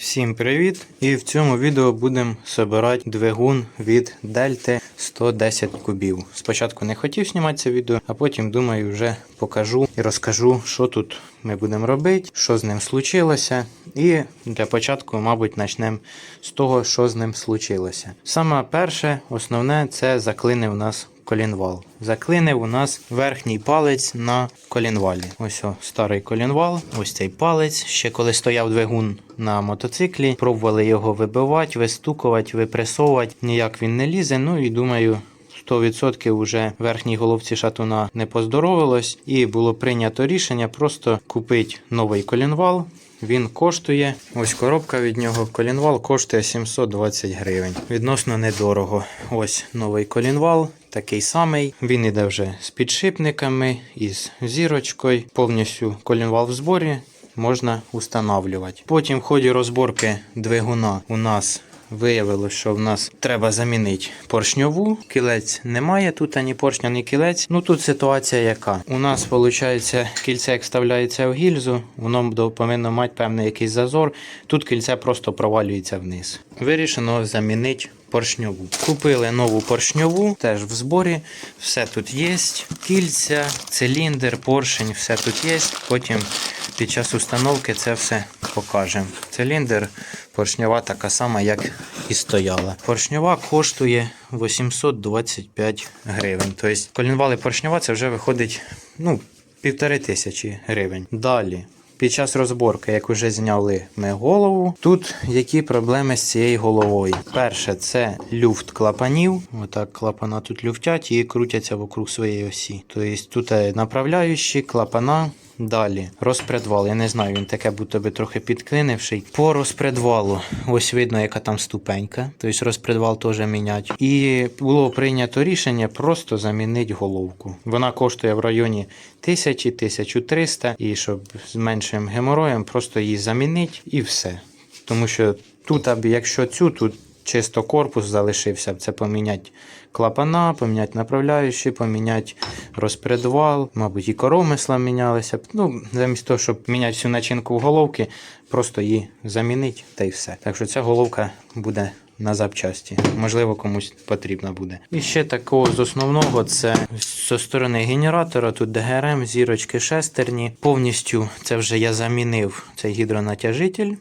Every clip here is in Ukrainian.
Всім привіт! І в цьому відео будемо збирати двигун від Дельти 110 кубів. Спочатку не хотів знімати це відео, а потім думаю, вже покажу і розкажу, що тут ми будемо робити, що з ним случилося. І для початку, мабуть, почнемо з того, що з ним случилося. Саме перше, основне, це заклинив нас колінвал. Заклинив у нас верхній палець на колінвалі. Ось о, старий колінвал, ось цей палець. Ще коли стояв двигун на мотоциклі, пробували його вибивати, вистукувати, випресовувати. Ніяк він не лізе. Ну і думаю. 100% вже верхній головці шатуна не поздоровилось, і було прийнято рішення просто купити новий колінвал. Він коштує, ось коробка від нього. Колінвал коштує 720 гривень. Відносно недорого. Ось новий колінвал, такий самий. Він іде вже з підшипниками, із зірочкою. Повністю колінвал в зборі можна устанавлювати. Потім в ході розборки двигуна у нас Виявилося, що в нас треба замінити поршньову. Кілець немає тут ані поршня, ні кілець. Ну тут ситуація яка? У нас виходить кільце, як вставляється в гільзу, воно повинно мати певний якийсь зазор. Тут кільце просто провалюється вниз. Вирішено замінити. Поршньову. Купили нову поршньову, теж в зборі. Все тут є. Кільця, циліндр, поршень, все тут є. Потім під час установки це все покажемо. Циліндр поршньова така сама, як і стояла. Поршньова коштує 825 гривень. Тобто колінвали поршньова це вже виходить ну, півтори тисячі гривень. Далі. Під час розборки, як вже зняли ми голову, тут які проблеми з цією головою? Перше, це люфт клапанів. Отак клапана тут люфтять і крутяться вокруг своєї осі. Тобто тут е, направляючі, клапана. Далі розпредвал. Я не знаю, він таке будто би трохи підклинивший. По розпредвалу, ось видно, яка там ступенька. Тобто розпредвал теж мінять. І було прийнято рішення просто замінити головку. Вона коштує в районі 1000-1300, і щоб з меншим геморроєм просто її замінити і все. Тому що тут, аби якщо цю, тут чисто корпус залишився, це поміняти клапана, поміняти направляючі, поміняти розпредвал, мабуть, і коромисла мінялися. Ну, замість того, щоб міняти всю начинку головки, просто її замінити та й все. Так що ця головка буде на запчасті. Можливо, комусь потрібна буде. І ще такого з основного це зі сторони генератора. Тут ДГРМ, зірочки шестерні. Повністю це вже я замінив цей гідронатяжитель.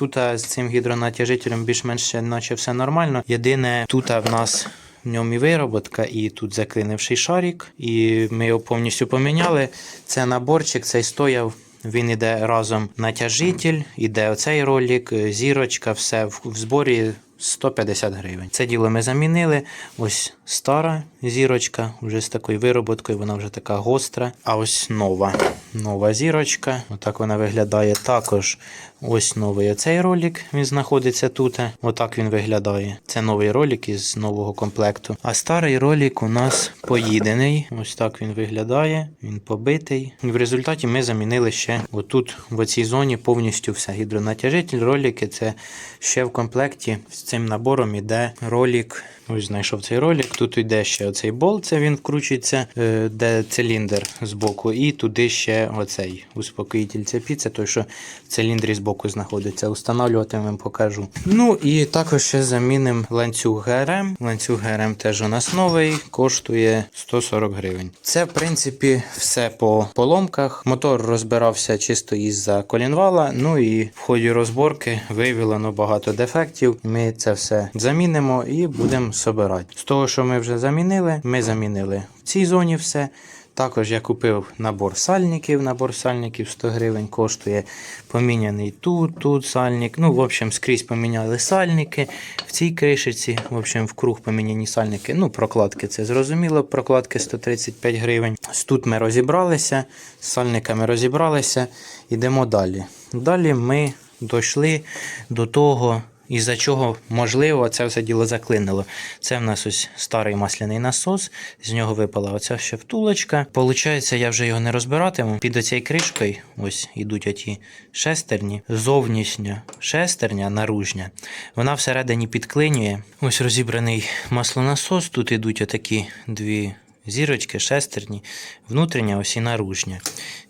Тут з цим гідронатяжителем більш-менш наче все нормально. Єдине, тут в нас в ньому і вироботка, і тут заклинивший шарик, і ми його повністю поміняли. Це наборчик, цей стояв. Він іде разом натяжитель, іде оцей ролик, е, зірочка, все в, в зборі 150 гривень. Це діло ми замінили. Ось стара зірочка, вже з такою вироботкою, вона вже така гостра. А ось нова. Нова зірочка. Отак вона виглядає. Також ось новий оцей ролик. Він знаходиться тут. Отак він виглядає. Це новий ролик із нового комплекту. А старий ролик у нас поїдений. Ось так він виглядає. Він побитий. І в результаті ми замінили ще отут, в оцій зоні, повністю все. Гідронатяжитель, ролики. Це ще в комплекті з цим набором іде ролик. Ось знайшов цей ролик. Тут йде ще оцей болт, це він вкручується, е, де циліндр з боку, і туди ще оцей успокоїтель цепі, це той, що в циліндрі з боку знаходиться. Установлювати вам покажу. Ну і також ще замінимо ланцюг ГРМ. Ланцюг ГРМ теж у нас новий, коштує 140 гривень. Це, в принципі, все по поломках. Мотор розбирався чисто із-за колінвала. Ну і в ході розборки виявлено багато дефектів. Ми це все замінимо і будемо собирати. З того, що ми вже замінили, ми замінили в цій зоні все. Також я купив набор сальників. Набор сальників 100 гривень коштує. Поміняний тут, тут сальник. Ну, в общем, скрізь поміняли сальники. В цій кришиці, в общем, в круг поміняні сальники. Ну, прокладки це зрозуміло. Прокладки 135 гривень. Тут ми розібралися, з сальниками розібралися. Йдемо далі. Далі ми дійшли до того. Із-за чого, можливо, це все діло заклинило. Це в нас ось старий масляний насос, з нього випала оця ще втулочка. Получається, я вже його не розбиратиму. Під оцією кришкою ось ідуть оті шестерні, зовнішня шестерня, наружня. Вона всередині підклинює. Ось розібраний маслонасос. Тут ідуть отакі дві зірочки, шестерні, внутрішня, ось і наружня.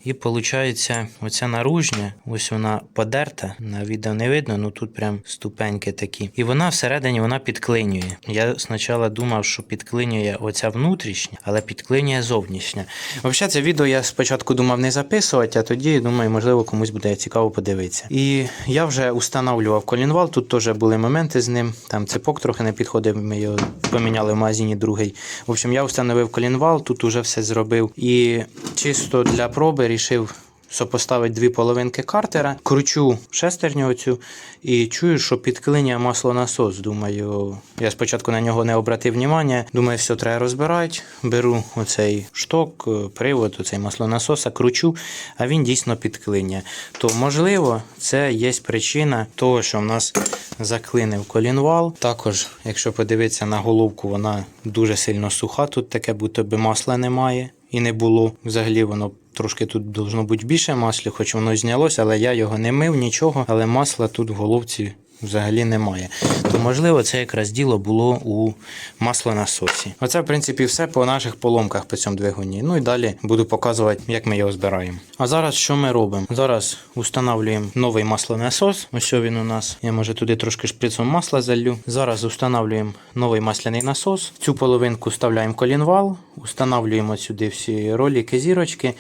І виходить, оця наружня, ось вона подерта, на відео не видно, ну тут прям ступеньки такі. І вона всередині вона підклинює. Я спочатку думав, що підклинює оця внутрішня, але підклинює зовнішня. Взагалі, це відео я спочатку думав не записувати, а тоді думаю, можливо, комусь буде цікаво подивитися. І я вже установлював колінвал, тут теж були моменти з ним. Там цепок трохи не підходив, ми його поміняли в магазині другий. В общем, я встановив колінвал, тут уже все зробив. І чисто для проби рішив сопоставити дві половинки картера, кручу шестерню оцю і чую, що підклинює маслонасос. Думаю, я спочатку на нього не обратив внимання. Думаю, все треба розбирати. Беру оцей шток, е, привод, оцей маслонасоса, кручу, а він дійсно підклинює. То можливо, це є причина того, що в нас заклинив колінвал. Також, якщо подивитися на головку, вона дуже сильно суха. Тут таке, будто би масла немає і не було. Взагалі воно трошки тут должно бути більше масла, хоч воно знялося, але я його не мив, нічого. Але масла тут в головці взагалі немає. То можливо, це якраз діло було у маслонасосі. Оце, в принципі, все по наших поломках по цьому двигуні. Ну і далі буду показувати, як ми його збираємо. А зараз що ми робимо? Зараз установлюємо новий маслонасос. Ось він у нас. Я може туди трошки шприцом масла залью. Зараз установлюємо новий масляний насос. В цю половинку вставляємо колінвал, установлюємо сюди всі ролики, зірочки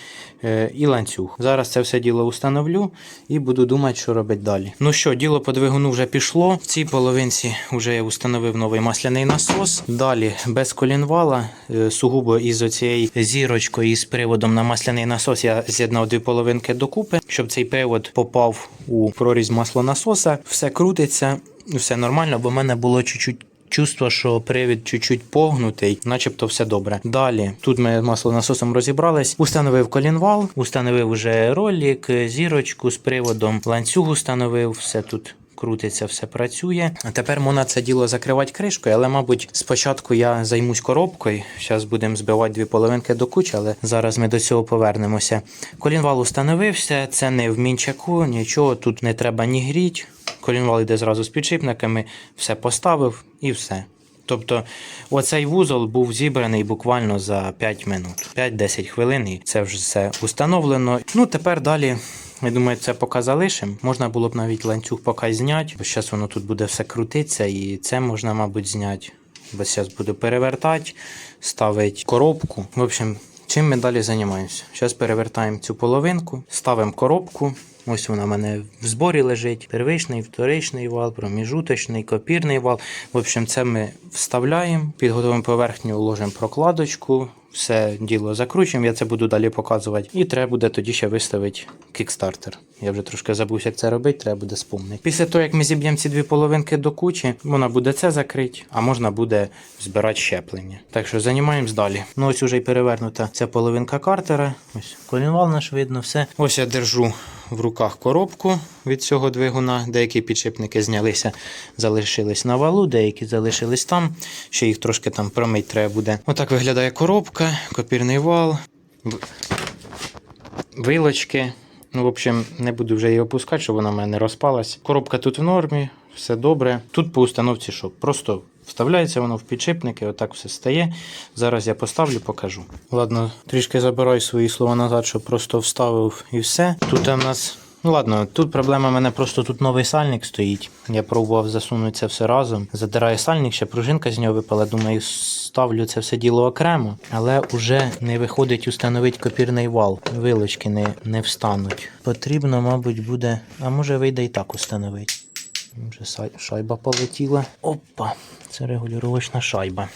е, і ланцюг. Зараз це все діло установлю і буду думати, що робити далі. Ну що, діло по двигуну вже пішло. В цій половинці вже я установив новий масляний насос. Далі без колінвала, е, сугубо із оцією зірочкою і з приводом на масляний насос я з'єднав дві половинки докупи, щоб цей привод попав у прорізь маслонасоса. Все крутиться, все нормально, бо в мене було чуть-чуть Чувство, що привід чуть-чуть погнутий, начебто все добре. Далі тут ми маслонасосом розібрались. Установив колінвал, установив уже ролик, зірочку з приводом, ланцюг установив, все тут. Крутиться, все працює. А тепер можна це діло закривати кришкою, але, мабуть, спочатку я займусь коробкою. Зараз будемо збивати дві половинки до кучі, але зараз ми до цього повернемося. Колінвал установився, це не в мінчаку, нічого тут не треба ні гріть. Колінвал йде зразу з підшипниками, все поставив і все. Тобто оцей вузол був зібраний буквально за 5 минут, 5-10 хвилин, і це вже все установлено. Ну тепер далі. Я думаю, це поки залишимо. Можна було б навіть ланцюг поки зняти, бо зараз воно тут буде все крутитися, і це можна, мабуть, зняти. Бо зараз буду перевертати, ставити коробку. В общем, чим ми далі займаємося? Зараз перевертаємо цю половинку, ставимо коробку. Ось вона в мене в зборі лежить. Первичний, вторичний вал, проміжуточний, копірний вал. В общем, це ми вставляємо, підготуємо поверхню, ложимо прокладочку, все діло закручуємо. Я це буду далі показувати. І треба буде тоді ще виставити кікстартер. Я вже трошки забув, як це робити, треба буде спомнити. Після того, як ми зіб'ємо ці дві половинки до кучі, вона буде це закрити, а можна буде збирати щеплення. Так що займаємось далі. Ну ось уже й перевернута ця половинка картера. Ось колінвал наш видно, все. Ось я держу в руках коробку від цього двигуна. Деякі підшипники знялися, залишились на валу, деякі залишились там. Ще їх трошки там промить треба буде. Отак виглядає коробка, копірний вал, вилочки. Ну, в общем, не буду вже її опускати, щоб вона в мене не розпалась. Коробка тут в нормі, все добре. Тут по установці що? Просто вставляється воно в підшипники, отак все стає. Зараз я поставлю, покажу. Ладно, трішки забираю свої слова назад, щоб просто вставив і все. Тут у нас. Ну ладно, тут проблема в мене просто тут новий сальник стоїть. Я пробував засунути це все разом. Задираю сальник, ще пружинка з нього випала. Думаю, ставлю це все діло окремо, але вже не виходить установити копірний вал. Вилочки не, не встануть. Потрібно, мабуть, буде. А може вийде і так установити. Вже шайба полетіла. Опа, це регулювачна шайба.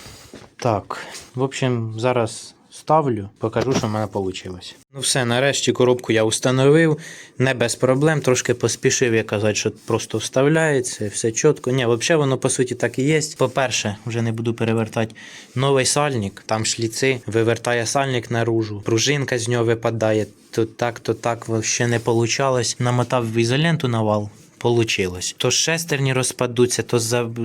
Так, в общем, зараз ставлю, покажу, що в мене вийшло. Ну все, нарешті коробку я установив. Не без проблем. Трошки поспішив я казати, що просто вставляється, все чітко. Ні, взагалі воно по суті так і є. По-перше, вже не буду перевертати новий сальник, там шліци, вивертає сальник наружу, пружинка з нього випадає. То так, то так, взагалі не вийшло. Намотав ізоленту на вал. Вийшло. То шестерні розпадуться, то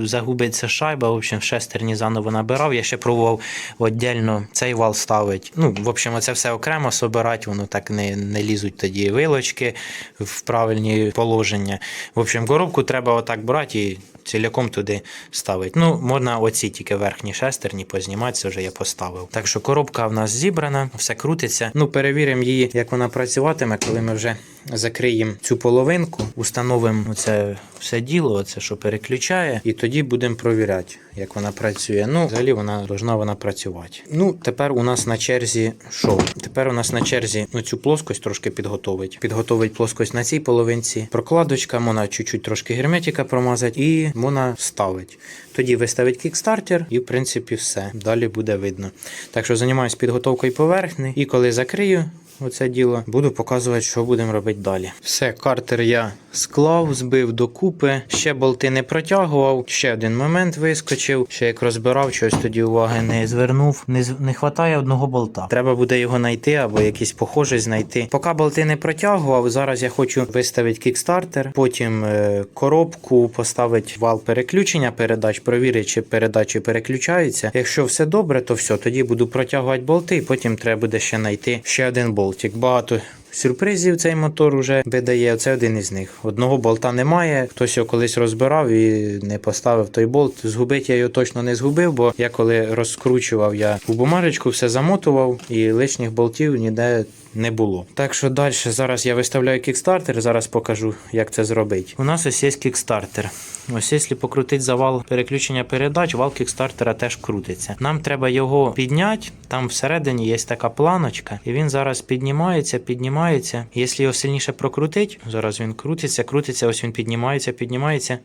загубиться шайба. В общем, шестерні заново набирав. Я ще пробував віддільно цей вал ставити. Ну, в общем, це все окремо собирати, воно так не, не лізуть тоді вилочки в правильні положення. В общем, коробку треба отак брати і ціляком туди ставити. Ну, можна оці тільки верхні шестерні познімати, це вже я поставив. Так що коробка в нас зібрана, все крутиться. Ну, перевіримо її, як вона працюватиме, коли ми вже закриємо цю половинку, установимо це все діло, оце що переключає, і тоді будемо провіряти, як вона працює. Ну, взагалі вона должна вона працювати. Ну, тепер у нас на черзі що? Тепер у нас на черзі ну, цю плоскость трошки підготовить. Підготовить плоскость на цій половинці. Прокладочка, можна чуть-чуть трошки герметика промазати і можна ставить. Тоді виставить кікстартер, і в принципі все. Далі буде видно. Так що займаюся підготовкою поверхні, і коли закрию. Оце діло буду показувати, що будемо робити далі. Все, картер я склав, збив докупи. Ще болти не протягував. Ще один момент вискочив. Ще як розбирав, щось тоді уваги не звернув. Не, не хватає одного болта. Треба буде його знайти або якийсь похожий знайти. Поки болти не протягував, зараз я хочу виставити кікстартер, потім е, коробку, поставити вал переключення передач, провірити, чи передачі переключаються. Якщо все добре, то все. Тоді буду протягувати болти, і потім треба буде ще знайти ще один болтик. Багато сюрпризів цей мотор уже видає. Це один із них. Одного болта немає. Хтось його колись розбирав і не поставив той болт. Згубити я його точно не згубив, бо я коли розкручував, я у бумажечку все замотував і лишніх болтів ніде. Не було. Так що далі зараз я виставляю кікстартер, зараз покажу, як це зробити. У нас ось є кікстартер. Ось якщо покрутити завал переключення передач, вал кікстартера теж крутиться. Нам треба його підняти. Там всередині є така планочка, і він зараз піднімається, піднімається. Якщо його сильніше прокрутити, зараз він крутиться, крутиться, ось він піднімається, піднімається.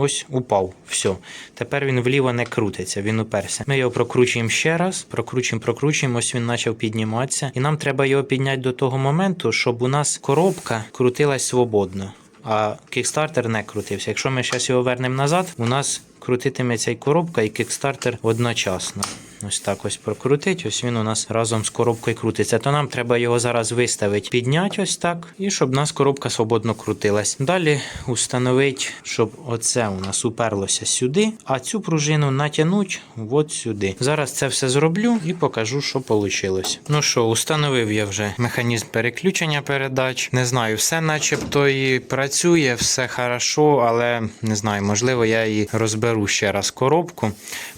Ось упав. Все. Тепер він вліво не крутиться, він уперся. Ми його прокручуємо ще раз, прокручуємо, прокручуємо. Ось він почав підніматися. І нам треба його підняти до того моменту, щоб у нас коробка крутилась свободно. А кікстартер не крутився. Якщо ми зараз його вернемо назад, у нас крутитиметься і коробка, і кікстартер одночасно. Ось так ось прокрутить. Ось він у нас разом з коробкою крутиться. То нам треба його зараз виставити, підняти ось так, і щоб у нас коробка свободно крутилась. Далі установити, щоб оце у нас уперлося сюди, а цю пружину натягнути от сюди. Зараз це все зроблю і покажу, що вийшло. Ну що, установив я вже механізм переключення передач. Не знаю, все начебто і працює, все хорошо, але не знаю, можливо, я і розберу ще раз коробку.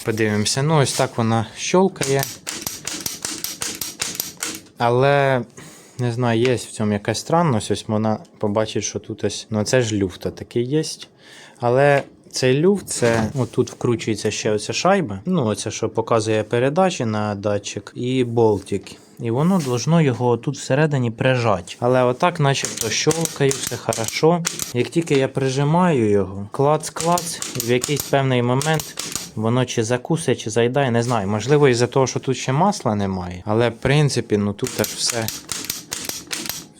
Подивимося. Ну, ось так вона щолкає. Але не знаю, є в цьому якась странність. Ось вона побачить, що тут ось. Ну, це ж люфт такий є. Але цей люфт, це отут вкручується ще оця шайба. Ну, оце, що показує передачі на датчик, і болтик. І воно должно його тут всередині прижати. Але отак, начебто, щолкаю, все хорошо. Як тільки я прижимаю його, клац-клац, і в якийсь певний момент воно чи закусить, чи зайдає, не знаю. Можливо, із-за того, що тут ще масла немає. Але в принципі, ну тут теж все.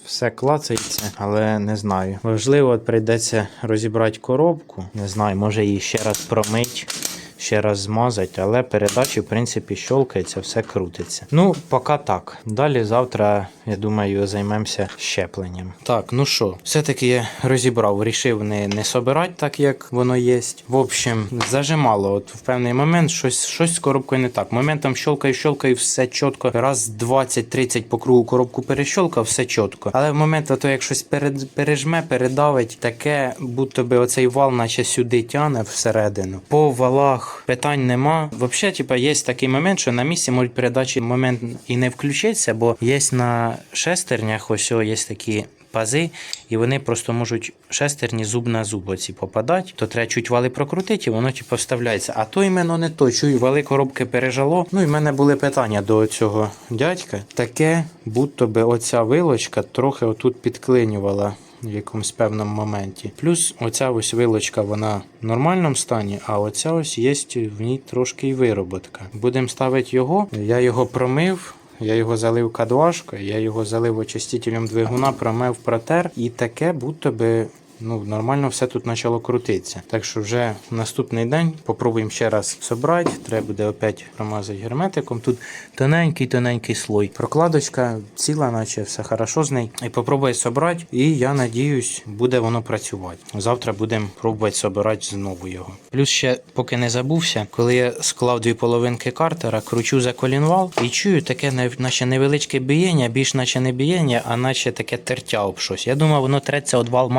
Все клацається, але не знаю. Можливо, прийдеться розібрати коробку. Не знаю, може її ще раз промить, ще раз змазати, але передачі, в принципі, щолкається, все крутиться. Ну, поки так. Далі завтра, я думаю, займемося щепленням. Так, ну що, все-таки я розібрав, рішив не, не собирати так, як воно є. В общем, зажимало. От в певний момент щось, щось з коробкою не так. Моментом щолкаю, щолкаю, все чітко. Раз 20-30 по кругу коробку перещолкав, все чітко. Але в момент, ото як щось перед, пережме, передавить, таке, будто би оцей вал, наче сюди тяне всередину. По валах питань нема. Взагалі, типа, є такий момент, що на місці можуть передачі момент і не включитися, бо є на шестернях, ось є такі. Пази, і вони просто можуть шестерні зуб на зуб оці попадати, то треба чуть вали прокрутити, і воно типу вставляється. А то іменно не то. Чую, вали коробки пережало. Ну і в мене були питання до цього дядька. Таке, будто би оця вилочка трохи отут підклинювала. В якомусь певному моменті. Плюс оця ось вилочка, вона в нормальному стані, а оця ось є в ній трошки й вироботка. Будемо ставити його. Я його промив. Я його залив кадвашкою, я його залив очистителем двигуна, промив протер, і таке, будто би ну, нормально все тут почало крутитися. Так що вже наступний день попробуємо ще раз собрати. Треба буде опять промазати герметиком. Тут тоненький-тоненький слой. Прокладочка ціла, наче все хорошо з нею. І попробую собрати. І я надіюсь, буде воно працювати. Завтра будемо пробувати собирати знову його. Плюс ще, поки не забувся, коли я склав дві половинки картера, кручу за колінвал і чую таке, наче невеличке бієння, більш наче не бієння, а наче таке тертя об щось. Я думав, воно треться от вал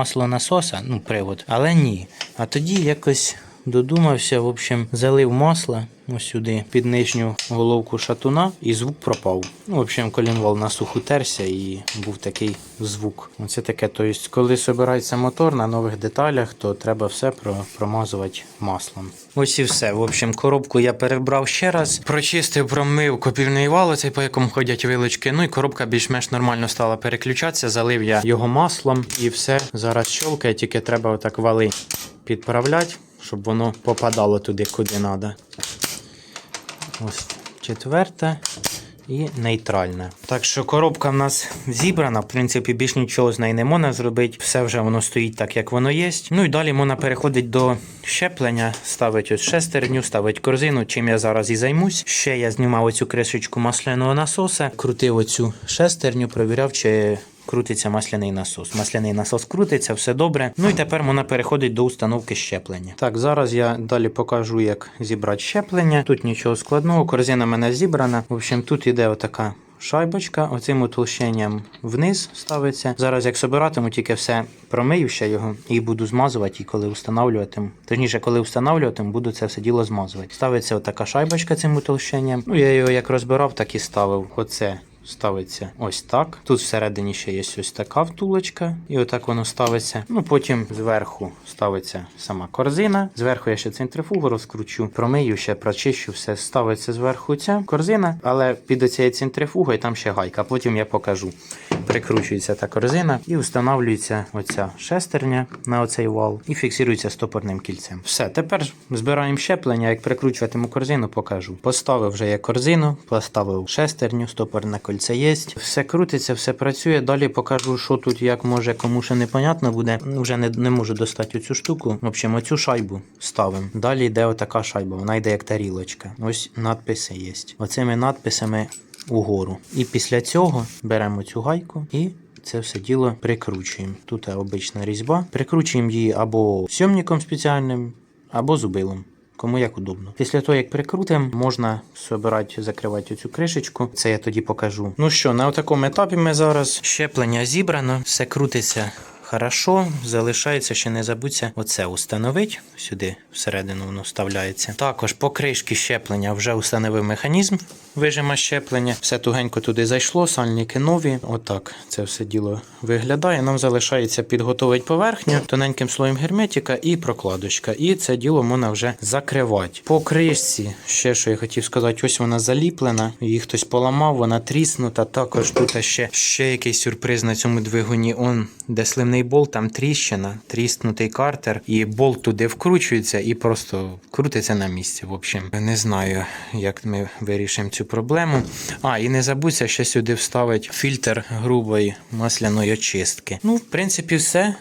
маслонасоса, ну привод, але ні. А тоді якось додумався, в общем, залив масло ось сюди під нижню головку шатуна, і звук пропав. Ну, в общем, колінвал на суху терся і був такий звук. Оце таке. Тобто, коли собирається мотор на нових деталях, то треба все промазувати маслом. Ось і все. В общем, коробку я перебрав ще раз, прочистив, промив копівний вал, оцей по якому ходять вилочки. Ну і коробка більш-менш нормально стала переключатися. Залив я його маслом і все. Зараз щолкає, тільки треба отак вали підправляти, щоб воно попадало туди, куди треба. Ось четверта і нейтральна. Так що коробка в нас зібрана. В принципі, більш нічого з неї не можна зробити. Все вже воно стоїть так, як воно є. Ну і далі можна переходити до щеплення, ставить ось шестерню, ставить корзину, чим я зараз і займусь. Ще я знімав оцю кришечку масляного насоса, крутив оцю шестерню, провіряв, чи. Крутиться масляний насос. Масляний насос крутиться, все добре. Ну і тепер можна переходить до установки щеплення. Так, зараз я далі покажу, як зібрати щеплення. Тут нічого складного, корзина мене зібрана. В общем, тут іде отака. Шайбочка оцим утолщенням вниз ставиться. Зараз як собиратиму, тільки все промию ще його і буду змазувати, і коли встановлюватиму. Точніше, коли встановлюватиму, буду це все діло змазувати. Ставиться отака шайбочка цим утолщенням. Ну я його як розбирав, так і ставив. Оце ставиться ось так. Тут всередині ще є ось така втулочка, і отак воно ставиться. Ну потім зверху ставиться сама корзина. Зверху я ще центрифугу розкручу, промию, ще прочищу, все ставиться зверху ця корзина, але під цією центрифугою там ще гайка. Потім я покажу. Прикручується та корзина і встановлюється оця шестерня на оцей вал і фіксується стопорним кільцем. Все, тепер збираємо щеплення. Як прикручуватиму корзину, покажу. Поставив вже я корзину, поставив шестерню, стопорне кольце є. Все крутиться, все працює. Далі покажу, що тут, як може, кому ще непонятно буде. Вже не, не можу достати цю штуку. В общем, оцю шайбу ставимо. Далі йде отака шайба, вона йде як тарілочка. Ось надписи є. Оцими надписами угору. І після цього беремо цю гайку і. Це все діло прикручуємо. Тут обична різьба. Прикручуємо її або сьомником спеціальним, або зубилом. Кому як удобно. Після того, як прикрутимо, можна собирати, закривати цю кришечку. Це я тоді покажу. Ну що, на такому етапі ми зараз щеплення зібрано, все крутиться. Хорошо, залишається ще не забудься оце установити. Сюди всередину воно вставляється. Також по кришці щеплення вже установив механізм вижима щеплення. Все тугенько туди зайшло, сальники нові. Отак це все діло виглядає. Нам залишається підготовити поверхню тоненьким слоєм герметика і прокладочка. І це діло можна вже закривати. По кришці, ще що я хотів сказати, ось вона заліплена, її хтось поламав, вона тріснута. Також тут ще, ще якийсь сюрприз на цьому двигуні. Он, де сливний болт, там тріщина, тріснутий картер, і болт туди вкручується і просто крутиться на місці. В общем, не знаю, як ми вирішимо цю проблему. А, і не забудься ще сюди вставити фільтр грубої масляної очистки. Ну, в принципі, все.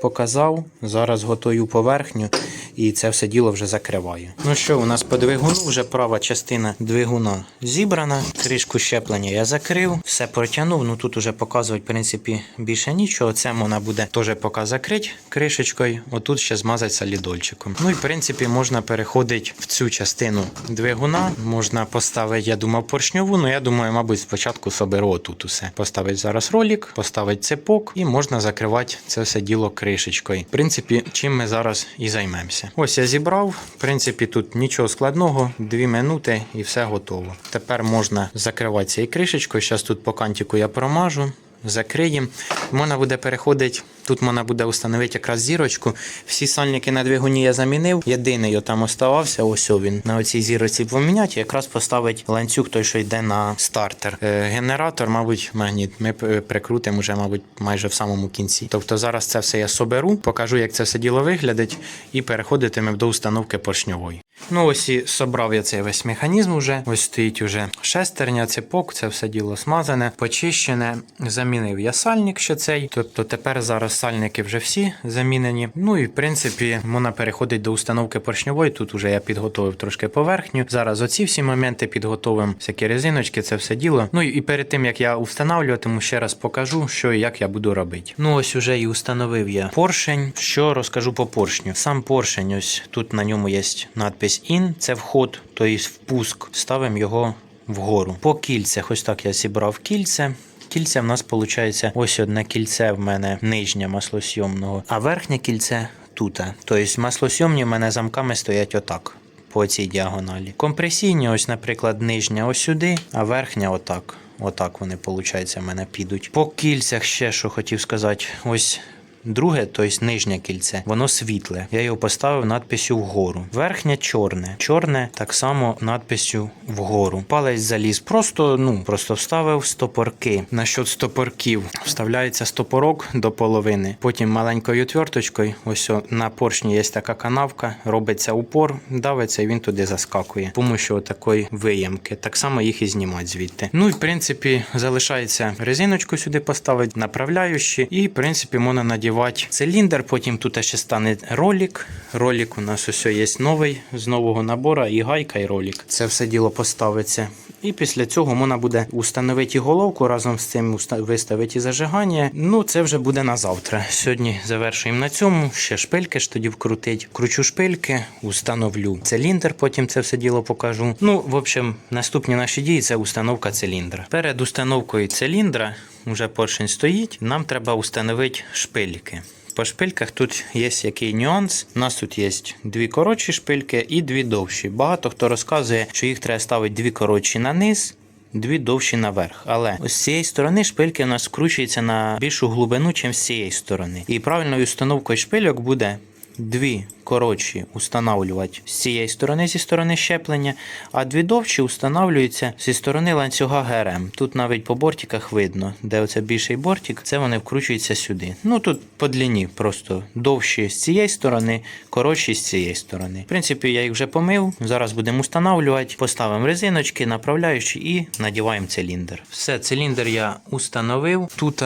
Показав, зараз готую поверхню і це все діло вже закриваю. Ну що, у нас по двигуну вже права частина двигуна зібрана. Кришку щеплення я закрив, все протягнув. Ну тут уже показувати, в принципі, більше нічого. Це можна буде теж поки закрити кришечкою. Отут ще змазати солідольчиком. Ну і в принципі можна переходити в цю частину двигуна. Можна поставити, я думав, поршньову. Ну я думаю, мабуть, спочатку соберу отут усе. Поставити зараз ролик, поставити цепок і можна закривати це все діло кришечкою. В принципі, чим ми зараз і займемося. Ось я зібрав. В принципі, тут нічого складного, дві минути і все готово. Тепер можна закривати цією кришечкою. Зараз тут по кантику я промажу. Закриємо. Можна буде переходити. Тут можна буде встановити якраз зірочку. Всі сальники на двигуні я замінив. Єдиний там оставався. Ось він на оцій зірочці поміняти. Якраз поставити ланцюг, той, що йде на стартер. Е, генератор, мабуть, магніт. Ми прикрутимо вже, мабуть, майже в самому кінці. Тобто зараз це все я соберу, покажу, як це все діло виглядить, і переходитиме до установки поршньової. Ну ось і собрав я цей весь механізм уже. Ось стоїть уже шестерня, цепок, це все діло смазане, почищене. Замінив я сальник ще цей. Тобто тепер зараз сальники вже всі замінені. Ну і в принципі можна переходити до установки поршньової. Тут уже я підготовив трошки поверхню. Зараз оці всі моменти підготовимо, всякі резиночки, це все діло. Ну і перед тим як я встановлюватиму, ще раз покажу, що і як я буду робити. Ну ось уже і установив я поршень. Що розкажу по поршню. Сам поршень, ось тут на ньому є надпись IN, це вход, тобто впуск. Ставимо його вгору. По кільцях, ось так я зібрав кільце. Кільця в нас виходить ось одне кільце в мене нижнє маслосйомного, а верхнє кільце тут. Тобто маслосйомні в мене замками стоять отак. По цій діагоналі. Компресійні, ось, наприклад, нижня ось сюди, а верхня отак. Отак вони, виходить, в мене підуть. По кільцях ще що хотів сказати. Ось Друге, тобто нижнє кільце, воно світле. Я його поставив надписю вгору. Верхнє чорне. Чорне так само надписю вгору. Палець заліз. Просто, ну, просто вставив стопорки. Насчет стопорків. Вставляється стопорок до половини. Потім маленькою отверточкою, ось на поршні є така канавка, робиться упор, давиться і він туди заскакує. Помощю такої виємки. Так само їх і знімати звідти. Ну і в принципі залишається резиночку сюди поставити, направляючи, і в принципі можна надівати циліндр. Потім тут ще стане ролик. Ролик у нас ось є новий з нового набору, і гайка, і ролик. Це все діло поставиться. І після цього можна буде установити головку разом з цим виставити зажигання. Ну, це вже буде на завтра. Сьогодні завершуємо на цьому. Ще шпильки ж тоді вкрутить. Кручу шпильки, установлю циліндр, потім це все діло покажу. Ну, в общем, наступні наші дії це установка циліндра. Перед установкою циліндра вже поршень стоїть. Нам треба установити шпильки. По шпильках тут є який нюанс. У нас тут є дві коротші шпильки і дві довші. Багато хто розказує, що їх треба ставити дві коротші на низ. Дві довші наверх. Але з цієї сторони шпильки у нас скручуються на більшу глибину, ніж з цієї сторони. І правильною установкою шпильок буде дві коротші устанавлювати з цієї сторони, зі сторони щеплення, а дві довші устанавлюються зі сторони ланцюга ГРМ. Тут навіть по бортиках видно, де оце більший бортик, це вони вкручуються сюди. Ну тут по длині просто довші з цієї сторони, коротші з цієї сторони. В принципі, я їх вже помив. Зараз будемо устанавлювати, поставимо резиночки, направляючи і надіваємо циліндр. Все, циліндр я установив. Тут.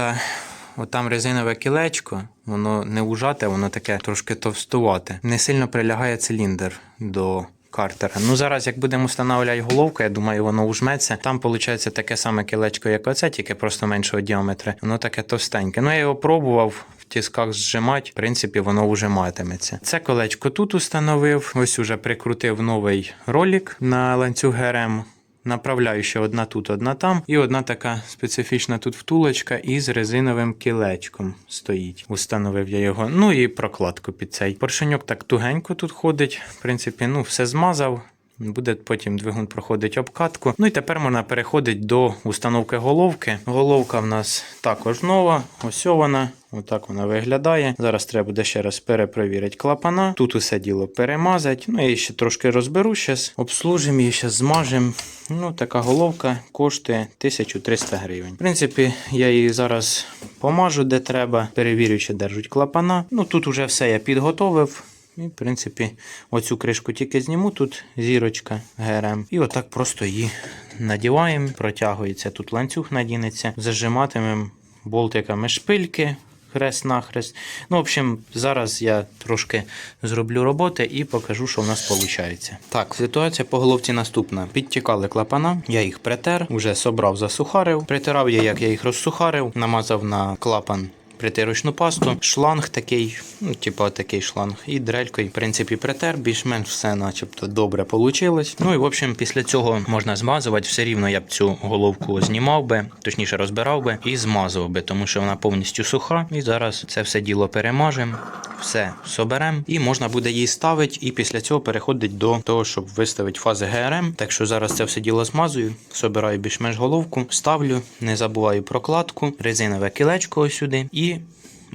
Отам резинове кілечко, воно не ужате, воно таке трошки товстувате. Не сильно прилягає циліндр до картера. Ну зараз, як будемо встановлювати головку, я думаю, воно ужметься. Там виходить таке саме кілечко, як оце, тільки просто меншого діаметра. Воно таке товстеньке. Ну я його пробував. В тисках зжимати, в принципі, воно вже матиметься. Це колечко тут установив. Ось уже прикрутив новий ролик на ланцюг ГРМ. Направляюча одна тут, одна там, і одна така специфічна тут втулочка із резиновим кілечком стоїть. Установив я його. Ну і прокладку під цей. Поршеньок так тугенько тут ходить. В принципі, ну все змазав. Буде потім двигун проходить обкатку. Ну і тепер можна переходити до установки головки. Головка в нас також нова. Ось вона. Отак вона виглядає. Зараз треба буде ще раз перепровірити клапана. Тут усе діло перемазати. Ну я ще трошки розберу. Зараз обслужимо її, зараз змажемо. Ну, така головка коштує 1300 гривень. В принципі, я її зараз помажу де треба. Перевірю, чи держать клапана. Ну тут уже все я підготовив. І, в принципі, оцю кришку тільки зніму, тут зірочка ГРМ. І отак просто її надіваємо, протягується. Тут ланцюг надінеться, зажиматимемо болтиками шпильки. Хрест-нахрест. Ну, в общем, зараз я трошки зроблю роботи і покажу, що в нас виходить. Так, ситуація по головці наступна. Підтікали клапана, я їх притер, вже собрав, засухарив. Притирав я, як я їх розсухарив, намазав на клапан притирочну пасту, шланг такий, ну, типу такий шланг, і дрелькою, в принципі, притер, більш-менш все начебто добре вийшло. Ну і в общем, після цього можна змазувати. Все рівно я б цю головку знімав би, точніше розбирав би і змазував би, тому що вона повністю суха. І зараз це все діло перемажемо, все соберемо, і можна буде її ставити. І після цього переходить до того, щоб виставити фази ГРМ. Так що зараз це все діло змазую, собираю більш-менш головку, ставлю, не забуваю прокладку, резинове кілечко ось сюди і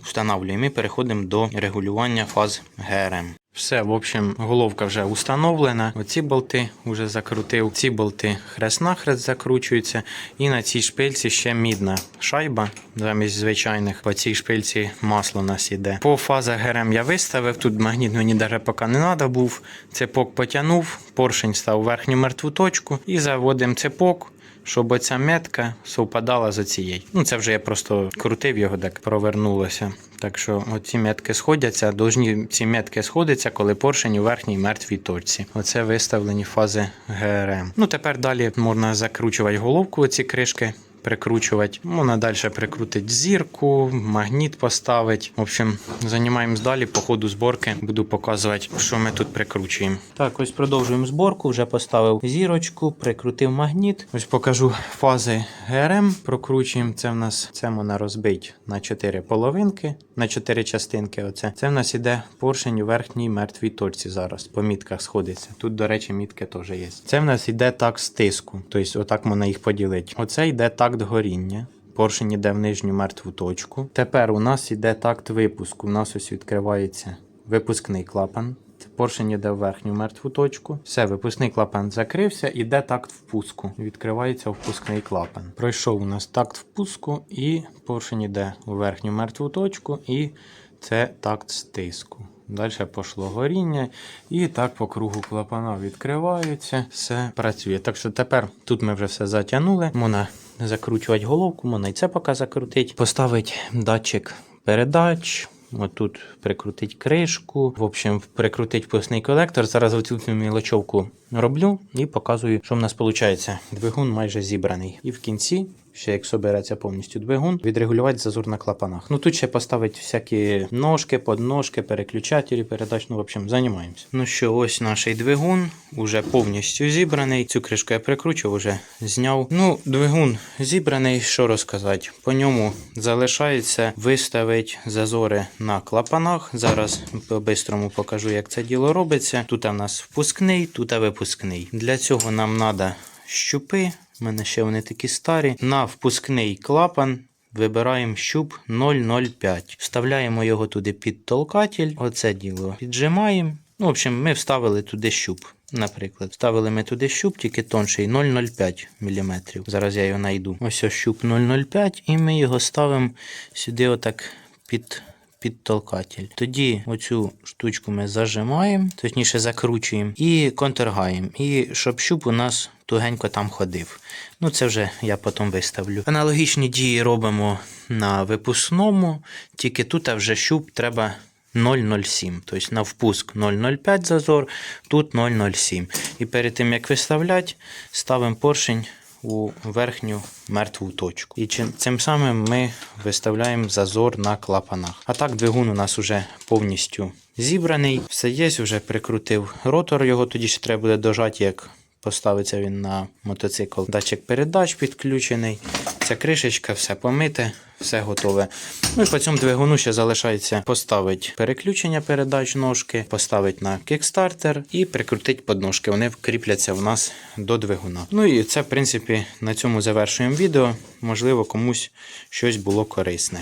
встановлюємо і переходимо до регулювання фаз ГРМ. Все, в общем, головка вже установлена. Оці болти вже закрутив. Ці болти хрест-нахрест закручуються. І на цій шпильці ще мідна шайба замість звичайних. По цій шпильці масло у нас іде. По фазах ГРМ я виставив. Тут магніт мені навіть поки не треба був. Цепок потягнув, поршень став в верхню мертву точку і заводимо цепок. Щоб оця метка совпадала з оцією. Ну, це вже я просто крутив його, так провернулося. Так що оці метки сходяться, должні ці метки сходяться, коли поршень у верхній мертвій точці. Оце виставлені фази ГРМ. Ну тепер далі можна закручувати головку, оці кришки. Прикручувати, можна далі прикрутити зірку, магніт поставити. В общем, займаємось далі. По ходу зборки буду показувати, що ми тут прикручуємо. Так, ось продовжуємо зборку. Вже поставив зірочку, прикрутив магніт. Ось покажу фази ГРМ. Прокручуємо. Це в нас це можна розбити на 4 половинки, на 4 частинки. Оце це в нас іде поршень у верхній мертвій точці зараз. По мітках сходиться. Тут, до речі, мітки теж є. Це в нас іде так стиску. Тобто, отак можна їх поділити. Оце йде такт горіння. Поршень іде в нижню мертву точку. Тепер у нас іде такт випуску. У нас ось відкривається випускний клапан. Поршень іде в верхню мертву точку. Все, випускний клапан закрився, іде такт впуску. Відкривається впускний клапан. Пройшов у нас такт впуску, і поршень іде у верхню мертву точку, і це такт стиску. Далі пішло горіння, і так по кругу клапана відкриваються, все працює. Так що тепер тут ми вже все затягнули. Можна закручувати головку, можна і це поки закрутити. Поставити датчик передач. Отут прикрутить кришку, в общем, прикрутить пусний колектор. Зараз оцю мілочовку роблю і показую, що в нас виходить. Двигун майже зібраний. І в кінці, ще як собереться повністю двигун, відрегулювати зазор на клапанах. Ну тут ще поставити всякі ножки, подножки, переключателі, передач. Ну, в общем, займаємося. Ну що, ось наш двигун уже повністю зібраний. Цю кришку я прикручував, вже зняв. Ну, двигун зібраний, що розказати. По ньому залишається виставити зазори на клапанах. Зараз по-бистрому покажу, як це діло робиться. Тут у нас впускний, тут випускний. Для цього нам треба щупи. У мене ще вони такі старі. На впускний клапан вибираємо щуп 0,05. Вставляємо його туди під толкатель. Оце діло піджимаємо. Ну, в общем, ми вставили туди щуп. Наприклад, вставили ми туди щуп, тільки тонший 0,05 мм. Зараз я його знайду. Ось ось щуп 0,05 і ми його ставимо сюди, отак під. Під толкатель. Тоді оцю штучку ми зажимаємо, точніше закручуємо і контргаємо. І щоб щуп у нас тугенько там ходив. Ну це вже я потім виставлю. Аналогічні дії робимо на випускному, тільки тут вже щуп треба 0,07. Тобто на впуск 0,05 зазор, тут 0,07. І перед тим як виставляти, ставимо поршень у верхню мертву точку. І цим самим ми виставляємо зазор на клапанах. А так двигун у нас вже повністю зібраний. Все є, вже прикрутив ротор, його тоді ще треба буде дожати, як поставиться він на мотоцикл. Датчик передач підключений. Ця кришечка, все помите, все готове. Ну і по цьому двигуну ще залишається поставити переключення передач ножки, поставити на кікстартер і прикрутити подножки. Вони кріпляться в нас до двигуна. Ну і це, в принципі, на цьому завершуємо відео. Можливо, комусь щось було корисне.